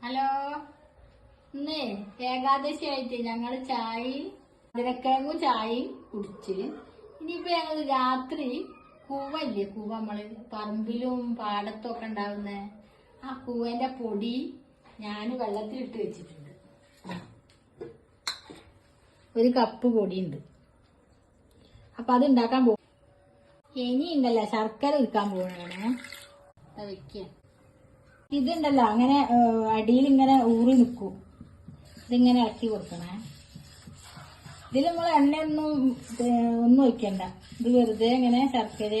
Hello. ഇന്നേ ഏകാദശി ആയിട്ട് ഞങ്ങൾ ചായയും അതിരക്കിഴങ്ങും ചായയും കുടിച്ച് ഇനിയിപ്പോ ഞങ്ങൾ രാത്രി കൂവല്ലേ കൂവ നമ്മൾ? പറമ്പിലും പാടത്തും ഒക്കെ ഉണ്ടാവുന്ന ആ കൂവന്റെ പൊടി ഞാൻ വെള്ളത്തിലിട്ട് വെച്ചിട്ടുണ്ട്. ഒരു കപ്പ് പൊടിയുണ്ട്. അപ്പൊ അത് ഉണ്ടാക്കാൻ പോകും ഇനി ഉണ്ടല്ല ശർക്കര ഒരുക്കാൻ പോകണേ വെക്കുക ഇതുണ്ടല്ലോ അങ്ങനെ അടിയിൽ ഇങ്ങനെ ഊറി നിൽക്കും ഇതിങ്ങനെ ഇറക്കി കൊടുക്കണേ. ഇതിൽ നമ്മൾ എണ്ണയൊന്നും ഒന്നും ഒഴിക്കണ്ട. ഇത് വെറുതെ ഇങ്ങനെ ശർക്കര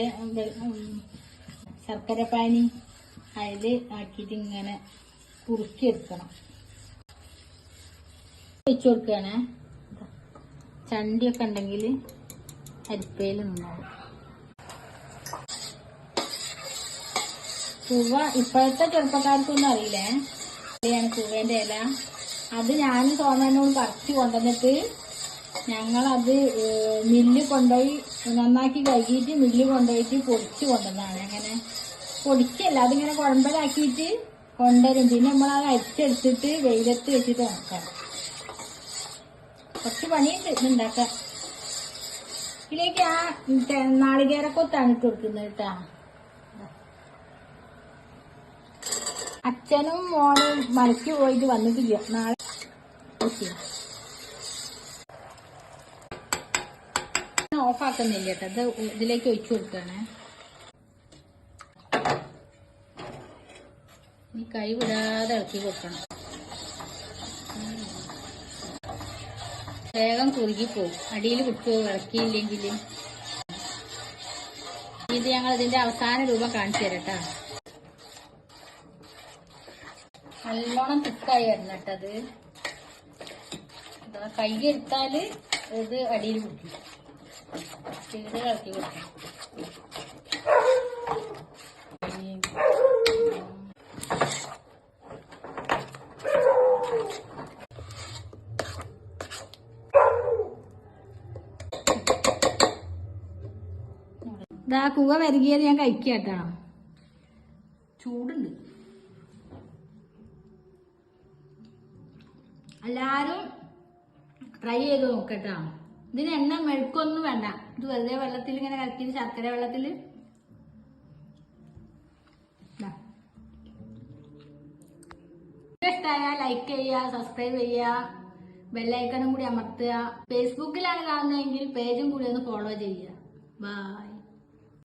ശർക്കര പാനി അതിൽ ആക്കിയിട്ട് ഇങ്ങനെ കുറുക്കി എടുക്കണം വെച്ച് കൊടുക്കണേ ചണ്ടിയൊക്കെ ഉണ്ടെങ്കിൽ അരിപ്പയിൽ നിന്നോളും. കൂവ ഇപ്പോഴത്തെ ചെറുപ്പക്കാർക്കൊന്നും അറിയില്ലേ? പൂവേന്റെ ഇല. അത് ഞാൻ സോമനോട് പറിച്ച് കൊണ്ടുവന്നിട്ട് ഞങ്ങളത് മില്ല് കൊണ്ടുപോയി നന്നാക്കി കഴുകിയിട്ട് മില്ല് കൊണ്ടുപോയിട്ട് പൊടിച്ച് കൊണ്ടുവന്നതാണ്. അങ്ങനെ പൊടിക്കല്ല അതിങ്ങനെ കുഴമ്പലാക്കിയിട്ട് കൊണ്ടുവരും. പിന്നെ നമ്മളത് അരിച്ചെടുത്തിട്ട് വെയിലത്ത് വെച്ചിട്ട് ഉണക്കാം. കുറച്ച് പണിയുണ്ട് ഇതുണ്ടാക്കാം ഇതിലേക്ക് ആ നാളികേരക്കൊത്താണ് ഇട്ട് കൊടുക്കുന്നത് കേട്ടാ. അച്ഛനും മോനും മലയ്ക്ക് പോയിട്ട് വന്നിട്ടില്ല. നാളെ ഓക്കെ. ഓഫാക്കുന്നില്ല കേട്ടോ. ഇത് ഇതിലേക്ക് ഒഴിച്ചു കൊടുക്കണേ. ഈ കൈ വിടാതെ ഇളക്കി കൊടുക്കണം. വേഗം കുറുകി പോകും. അടിയിൽ വിട്ടു ഇളക്കിയില്ലെങ്കിൽ ഇത് ഞങ്ങൾ ഇതിന്റെ അവസാന രൂപം കാണിച്ചു തരട്ടാ നല്ലോണം തിക്കായി വരണം കേട്ടത് ഇതാ കൈ എടുത്താൽ ഇത് അടിയിൽ കുത്തി ചീട് കളക്കി കൊടുക്കണം ഇതാ കുവ വരികിയത് ഞാൻ കഴിക്കാട്ടാ ചൂടുണ്ട്. എല്ലാരും ട്രൈ ചെയ്ത് നോക്കട്ടോ. ഇതിന് എണ്ണ മെഴുക്കൊന്നും വേണ്ട. ഇത് വെറുതെ വെള്ളത്തിൽ ഇങ്ങനെ കലക്കിയിട്ട് ശർക്കര വെള്ളത്തിൽ. ഇഷ്ടമായ ലൈക്ക് ചെയ്യുക സബ്സ്ക്രൈബ് ചെയ്യുക ബെല്ലൈക്കണും കൂടി അമർത്തുക. ഫേസ്ബുക്കിലാണ് കാണുന്നതെങ്കിൽ പേജും കൂടി ഒന്ന് ഫോളോ ചെയ്യുക. ബൈ